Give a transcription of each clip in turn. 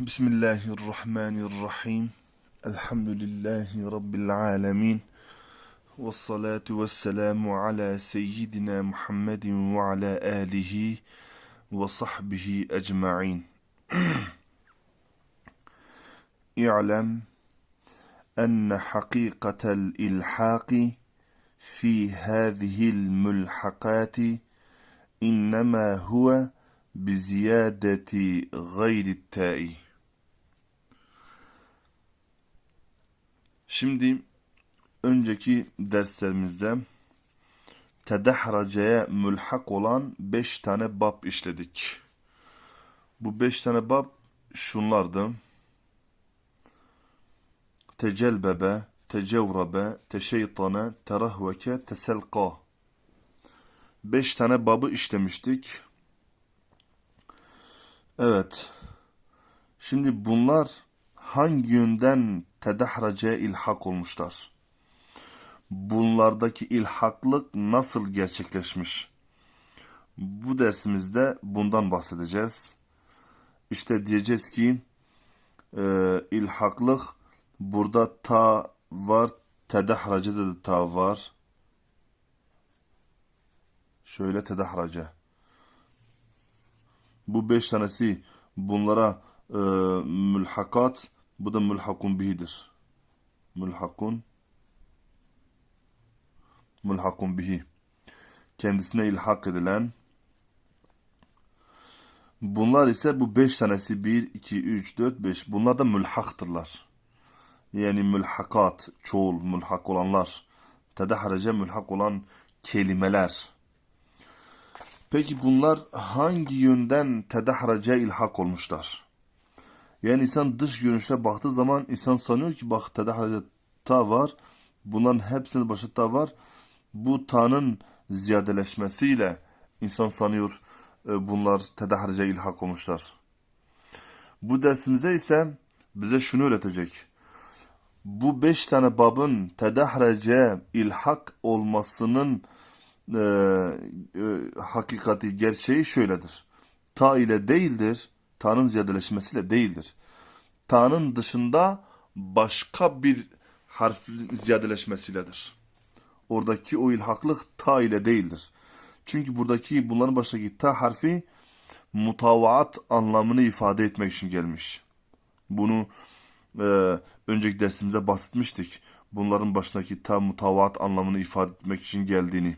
Bismillahirrahmanirrahim. Elhamdülillahi Rabbil alemin. Ve salatu ve selamu ala seyyidina Muhammedin ve ala alihi ve sahbihi ecma'in. İ'lem enne hakikatel ilhaqi fi hâzihil mülhakati innema huve biziyadeti gayri ta'i. Şimdi önceki derslerimizde tedahraceye mülhak olan beş tane bab işledik. Bu beş tane bab şunlardı. Tecelbebe, tecevrabe, teşeytane, terahveke, teselqa. Beş tane babı işlemiştik. Evet. Şimdi bunlar hangi yönden tedahraceye ilhak olmuşlar? Bunlardaki ilhaklık nasıl gerçekleşmiş? Bu dersimizde bundan bahsedeceğiz. İşte diyeceğiz ki e, ilhaklık burada ta var, tedahracede de ta var. Şöyle tedahrace. Bu beş tanesi bunlara e, mülhakat, bu da mülhakun bihidir. Mülhakun mülhakun bihi. Kendisine ilhak edilen bunlar ise bu beş tanesi bir, iki, üç, dört, beş. Bunlar da mülhaktırlar. Yani mülhakat, çoğul, mülhak olanlar. Tedahrece mülhak olan kelimeler. Peki bunlar hangi yönden tedahrece ilhak olmuşlar? Yani insan dış görünüşe baktığı zaman insan sanıyor ki bak tedahrece ta var. Bunların hepsinin başı ta var. Bu ta'nın ziyadeleşmesiyle insan sanıyor e, bunlar tedahrece ilhak olmuşlar. Bu dersimize ise bize şunu öğretecek. Bu beş tane babın tedahrece ilhak olmasının e, e, hakikati, gerçeği şöyledir. Ta ile değildir, ta'nın ziyadeleşmesiyle değildir. Ta'nın dışında başka bir harfin ziyadeleşmesiyledir. Oradaki o ilhaklık ta ile değildir. Çünkü buradaki bunların başındaki ta harfi mutavaat anlamını ifade etmek için gelmiş. Bunu e, önceki dersimize bahsetmiştik. Bunların başındaki ta mutavaat anlamını ifade etmek için geldiğini.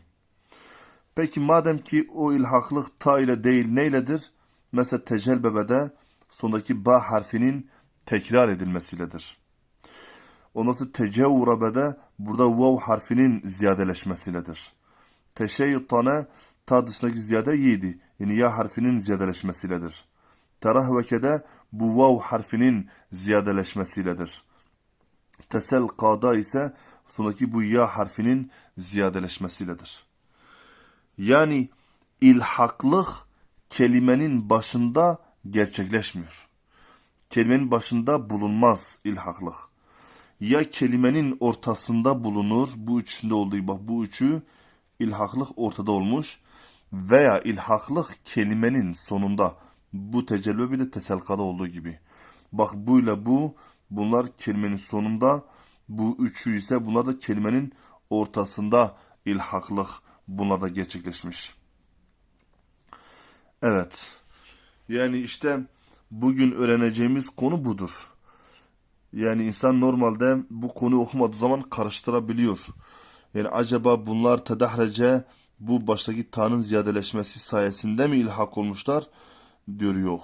Peki madem ki o ilhaklık ta ile değil neyledir? Mesela tecelbebede sondaki ba harfinin tekrar edilmesiyledir. Ondan sonra tecevurabede burada vav harfinin ziyadeleşmesiyledir. Teşeyyutane ta dışındaki ziyade yedi. Yani ya harfinin ziyadeleşmesiyledir. Terahvekede bu vav harfinin ziyadeleşmesiyledir. Tesel kada ise sondaki bu ya harfinin ziyadeleşmesiyledir. Yani ilhaklık kelimenin başında gerçekleşmiyor. Kelimenin başında bulunmaz ilhaklık. Ya kelimenin ortasında bulunur, bu üçünde olduğu bak bu üçü ilhaklık ortada olmuş veya ilhaklık kelimenin sonunda bu tecelli bir de teselkada olduğu gibi. Bak bu ile bu bunlar kelimenin sonunda bu üçü ise bunlar da kelimenin ortasında ilhaklık bunlar da gerçekleşmiş. Evet. Yani işte bugün öğreneceğimiz konu budur. Yani insan normalde bu konu okumadığı zaman karıştırabiliyor. Yani acaba bunlar tedahrece bu baştaki ta'nın ziyadeleşmesi sayesinde mi ilhak olmuşlar? Diyor yok.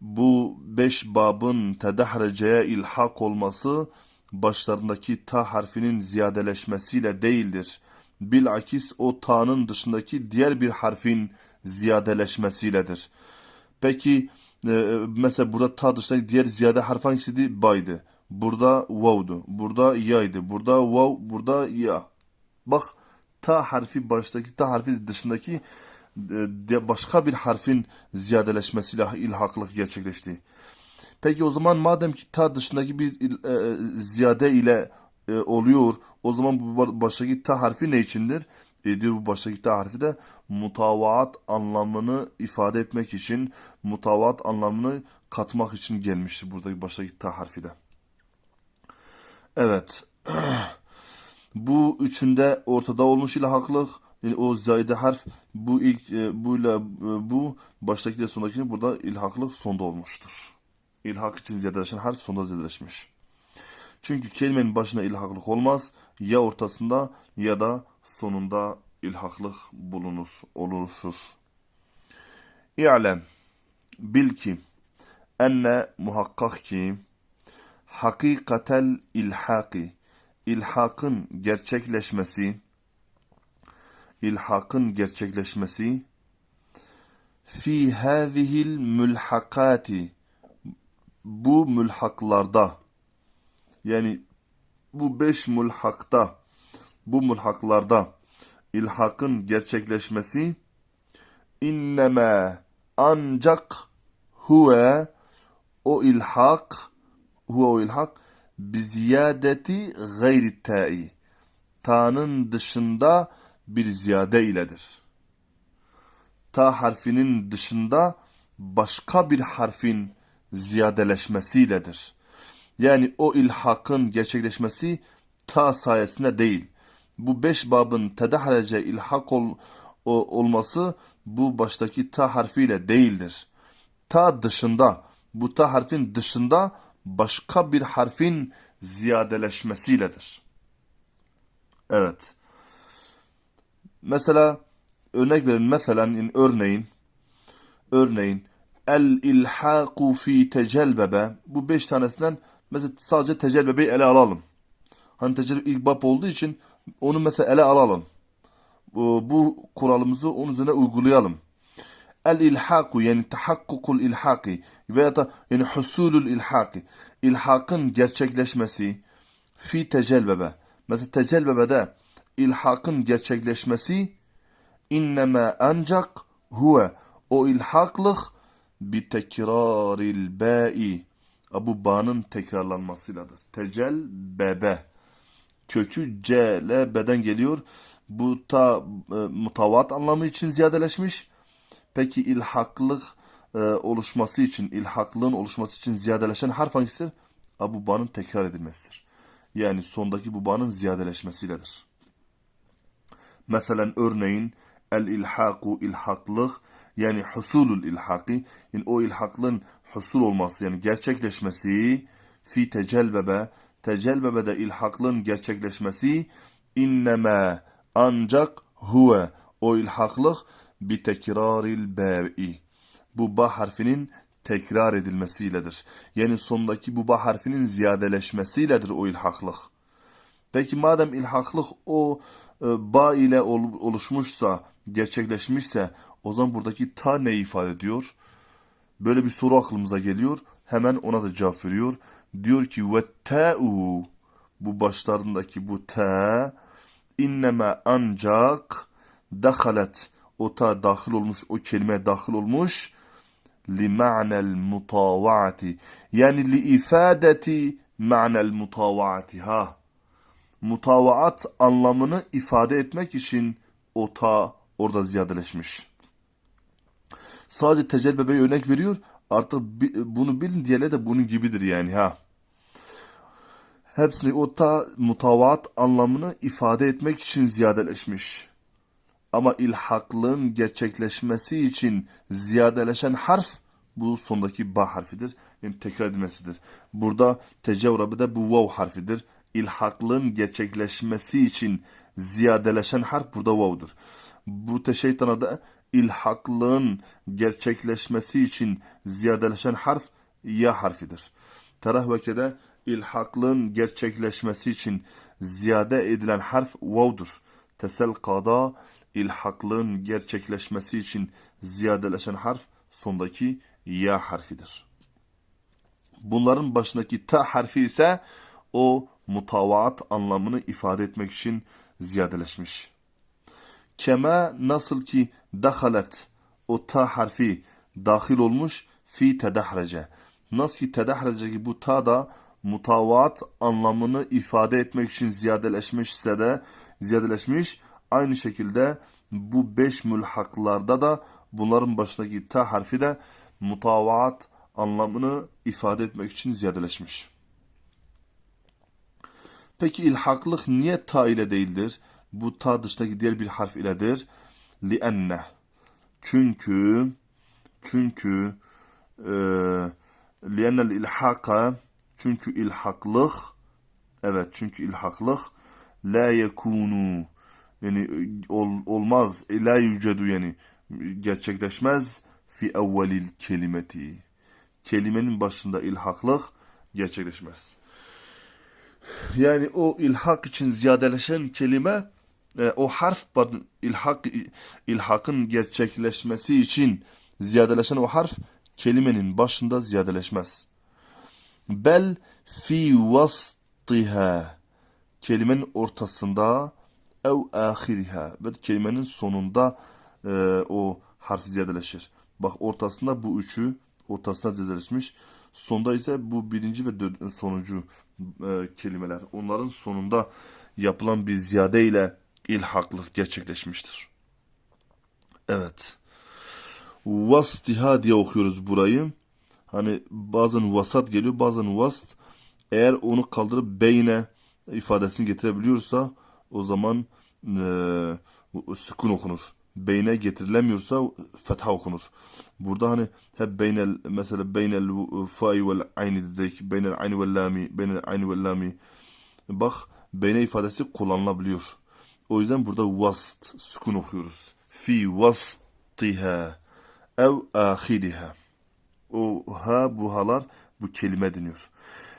Bu beş babın tedahreceye ilhak olması başlarındaki ta harfinin ziyadeleşmesiyle değildir. Bilakis o ta'nın dışındaki diğer bir harfin ziyadeleşmesiyledir. Peki e, mesela burada ta dışındaki diğer ziyade harf hangisiydi? Baydı. Burada vav'du. Burada ya'ydı. Burada vav, burada ya. Bak ta harfi baştaki ta harfi dışındaki e, başka bir harfin ziyadeleşmesiyle ilhaklık gerçekleşti. Peki o zaman madem ki ta dışındaki bir e, ziyade ile e, oluyor o zaman bu baştaki ta harfi ne içindir? Ediyor bu baştaki ta harfi de mutavaat anlamını ifade etmek için, mutavaat anlamını katmak için gelmiştir buradaki baştaki ta harfi de. Evet. bu üçünde ortada olmuş ilhaklık. Yani o zayide harf bu ilk e, bu ile bu baştaki de sondaki burada ilhaklık sonda olmuştur. İlhak için ziyadeleşen harf sonda ziyadeleşmiş. Çünkü kelimenin başına ilhaklık olmaz. Ya ortasında ya da sonunda ilhaklık bulunur, oluşur. İ'lem bil ki enne muhakkak ki hakikatel ilhaki ilhakın gerçekleşmesi ilhakın gerçekleşmesi fi hazihil mülhakati bu mülhaklarda yani bu beş mülhakta bu mülhaklarda ilhakın gerçekleşmesi inneme ancak huve o ilhak huve o ilhak biziyadeti gayri ta'i ta'nın dışında bir ziyade iledir. Ta harfinin dışında başka bir harfin ziyadeleşmesiyledir. Yani o ilhakın gerçekleşmesi ta sayesinde değil. Bu beş babın tedahrece ilhak ol, o, olması bu baştaki ta harfiyle değildir. Ta dışında, bu ta harfin dışında başka bir harfin ziyadeleşmesiyledir. Evet. Mesela örnek verin. Mesela in, örneğin örneğin el ilhaku fi tecelbebe bu beş tanesinden mesela sadece tecelbebeyi ele alalım. Hani tecelbebe ilk bab olduğu için onu mesela ele alalım. Bu, bu kuralımızı onun üzerine uygulayalım. El ilhaku yani tahakkukul ilhaki veya da yani husulul ilhaki ilhakın gerçekleşmesi fi tecelbebe. Mesela tecelbebede ilhakın gerçekleşmesi inneme ancak huve o ilhaklık bi tekraril ba'i bu ba'nın tekrarlanmasıyladır. Tecel bebe kökü c ile beden geliyor. Bu ta e, mutavat anlamı için ziyadeleşmiş. Peki ilhaklık e, oluşması için, ilhaklığın oluşması için ziyadeleşen harf hangisidir? Bu ba'nın tekrar edilmesidir. Yani sondaki bu ba'nın ziyadeleşmesiyledir. Mesela örneğin el ilhaku ilhaklık yani husulul ilhaki yani o ilhaklığın husul olması yani gerçekleşmesi fi tecelbebe tecelbebede ilhaklığın gerçekleşmesi inneme ancak huve o ilhaklık bi tekraril ba'i bu ba harfinin tekrar edilmesiyledir. Yani sondaki bu ba harfinin ziyadeleşmesiyledir o ilhaklık. Peki madem ilhaklık o ba ile oluşmuşsa, gerçekleşmişse o zaman buradaki ta ne ifade ediyor? Böyle bir soru aklımıza geliyor. Hemen ona da cevap veriyor. Diyor ki ve ta'u bu başlarındaki bu ta inneme ancak dakhalet o ta dahil olmuş o kelime dahil olmuş li ma'nel mutavaati yani li ifadeti ma'nel mutavaati ha mutavaat anlamını ifade etmek için o ta orada ziyadeleşmiş. Sadece tecelbebeyi örnek veriyor. Artık bunu bilin diğerleri de bunun gibidir yani ha. Hepsini o ta mutavaat anlamını ifade etmek için ziyadeleşmiş. Ama ilhaklığın gerçekleşmesi için ziyadeleşen harf bu sondaki ba harfidir. Yani tekrar edilmesidir. Burada tecevrabe bu vav harfidir ilhaklığın gerçekleşmesi için ziyadeleşen harf burada vav'dur. Bu teşeytana da ilhaklığın gerçekleşmesi için ziyadeleşen harf ya harfidir. Terahvekede ilhaklığın gerçekleşmesi için ziyade edilen harf vav'dur. Tesel kada ilhaklığın gerçekleşmesi için ziyadeleşen harf sondaki ya harfidir. Bunların başındaki ta harfi ise o mutavaat anlamını ifade etmek için ziyadeleşmiş. Keme nasıl ki dahalet o ta harfi dahil olmuş fi tedahrece. Nasıl ki tedahrece gibi bu ta da mutavaat anlamını ifade etmek için ziyadeleşmişse de ziyadeleşmiş Aynı şekilde bu beş mülhaklarda da bunların başındaki ta harfi de mutavaat anlamını ifade etmek için ziyadeleşmiş. Peki ilhaklık niye ta ile değildir? Bu ta dışındaki diğer bir harf iledir. Lienne. Çünkü çünkü e, liennel ilhaka çünkü ilhaklık evet çünkü ilhaklık la yekunu yani ol, olmaz la yücedu yani gerçekleşmez fi evvelil kelimeti kelimenin başında ilhaklık gerçekleşmez. Yani o ilhak için ziyadeleşen kelime e, o harf pardon, ilhak ilhakın gerçekleşmesi için ziyadeleşen o harf kelimenin başında ziyadeleşmez. Bel fi vastiha kelimenin ortasında ev ahiriha ve kelimenin sonunda e, o harf ziyadeleşir. Bak ortasında bu üçü ortasına ziyadeleşmiş. Sonda ise bu birinci ve dör, sonuncu e, kelimeler. Onların sonunda yapılan bir ziyade ile ilhaklık gerçekleşmiştir. Evet. Vastiha diye okuyoruz burayı. Hani bazen vasat geliyor bazen vast. Eğer onu kaldırıp beyne ifadesini getirebiliyorsa o zaman e, sükun okunur. Beyne getirilemiyorsa fetha okunur. Burada hani hep beynel mesela beynel fa'i vel ayni dedik. Beynel ayni vel lami. Beynel ayni vel lami. Bak beyne ifadesi kullanılabiliyor. O yüzden burada vast sükun okuyoruz. Fi vastiha ev ahiriha. O ha bu halar bu kelime deniyor.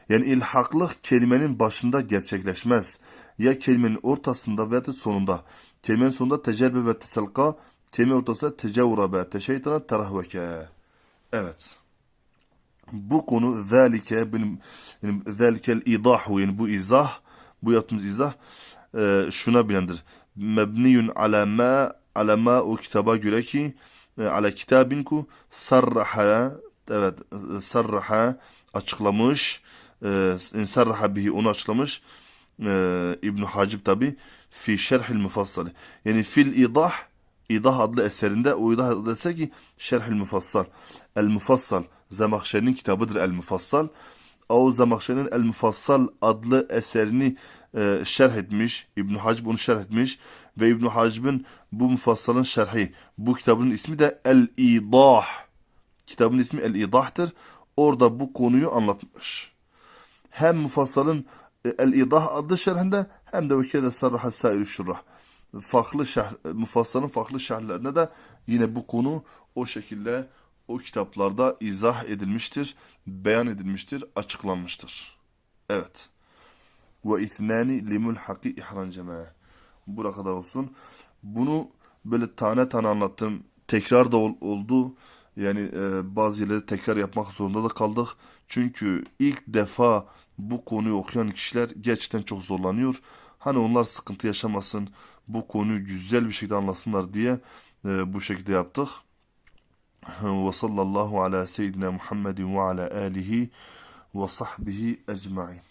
Yani ilhaklık kelimenin başında gerçekleşmez. Ya kelimenin ortasında veya da sonunda. Kelimenin sonunda tecerbe ve teselka, kelime ortasında tecavurabe, teşeytana terahveke. Evet. Bu konu zalike benim yani zalikel idahu yani bu izah bu yaptığımız izah e, şuna bilendir. Mebniyun ala ma ala ma o kitaba göre ki e, ala kitabin ku sarraha evet e, sarraha açıklamış e, sarraha bihi onu açıklamış e, İbn Hacib tabi fi şerhil mufassal. Yani fil idah idah adlı eserinde o idah adlı eser ki şerhil mufassal. El mufassal Zemahşeri'nin kitabıdır el mufassal. O Zemahşeri'nin el mufassal adlı eserini e, şerh etmiş İbn Hacib onu şerh etmiş ve İbn Hacib'in bu mufassalın şerhi. Bu kitabın ismi de el idah. Kitabın ismi el idah'tır. Orada bu konuyu anlatmış. Hem mufassalın El-İdah adlı şerhinde hem de vekile sarraha sair şurrah. Farklı şerh, mufassalın farklı şerhlerine de yine bu konu o şekilde o kitaplarda izah edilmiştir, beyan edilmiştir, açıklanmıştır. Evet. Ve ithnani limul haki ihran cema'a. Buraya kadar olsun. Bunu böyle tane tane anlattım. Tekrar da ol, oldu. Yani e, bazı yerleri tekrar yapmak zorunda da kaldık. Çünkü ilk defa bu konuyu okuyan kişiler gerçekten çok zorlanıyor. Hani onlar sıkıntı yaşamasın, bu konuyu güzel bir şekilde anlasınlar diye e, bu şekilde yaptık. Ve sallallahu ala seyyidina Muhammedin ve ala alihi ve sahbihi ecmain.